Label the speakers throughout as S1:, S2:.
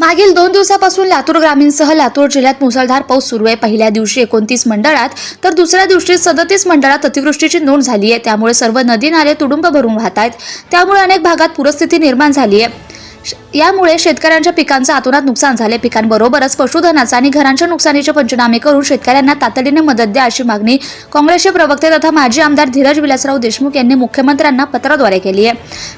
S1: मागील दोन दिवसापासून लातूर ग्रामीणसह लातूर जिल्ह्यात मुसळधार पाऊस सुरू आहे. पहिल्या दिवशी एकोणतीस मंडळात तर दुसऱ्या दिवशी सदतीस मंडळात अतिवृष्टीची नोंद झाली आहे. त्यामुळे सर्व नदी नाले तुडुंब भरून वाहत आहेत त्यामुळे अनेक भागात पूरस्थिती निर्माण झाली आहे. श- यामुळे शेतकऱ्यांच्या पिकांचं आतोनात नुकसान झाले. पिकांबरोबरच पशुधनाचं आणि घरांच्या नुकसानीचे पंचनामे करून शेतकऱ्यांना तातडीने मदत द्या अशी मागणी काँग्रेसचे प्रवक्ते तथा माजी आमदार धीरज विलासराव देशमुख यांनी मुख्यमंत्र्यांना पत्राद्वारे केली आहे.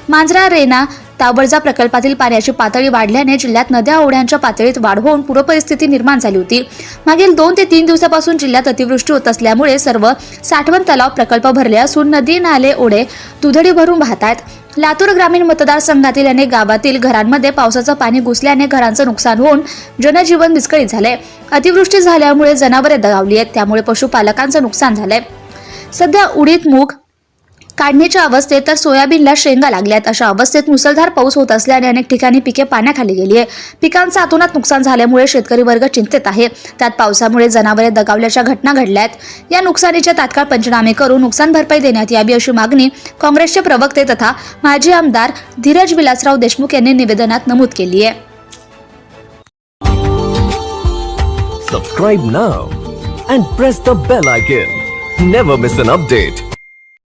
S1: मांजरा रेना ताबडजा प्रकल्पातील पाण्याची पातळी वाढल्याने जिल्ह्यात नद्या ओढ्यांच्या पातळीत वाढ होऊन पूरपरिस्थिती निर्माण झाली होती. मागील दोन ते तीन दिवसापासून जिल्ह्यात अतिवृष्टी होत असल्यामुळे सर्व साठवण तलाव प्रकल्प भरले असून नदी नाले ओढे दुधडी भरून वाहत आहेत लातूर ग्रामीण मतदारसंघातील अनेक गावातील घरांमध्ये पावसाचं पाणी घुसल्याने घरांचं नुकसान होऊन जनजीवन विस्कळीत झालंय. अतिवृष्टी झाल्यामुळे जनावरे दगावली आहेत त्यामुळे पशुपालकांचं नुकसान झालंय. सध्या उडीद मूग काढणीच्या अवस्थेत तर सोयाबीनला शेंगा लागल्यात. अशा अवस्थेत मुसळधार पाऊस होत असल्याने अनेक ठिकाणी पिके पाण्याखाली गेली आहे. पिकांचं आतोनात नुकसान झाल्यामुळे शेतकरी वर्ग चिंतेत आहे. त्यात पावसामुळे जनावरे दगावल्याच्या घटना घडल्यात. या नुकसानीचे तात्काळ पंचनामे करून नुकसान भरपाई देण्यात यावी अशी मागणी काँग्रेसचे प्रवक्ते तथा माजी आमदार धीरज विलासराव देशमुख यांनी निवेदनात नमूद केली आहे.
S2: Subscribe now and press the bell icon. Never miss an update.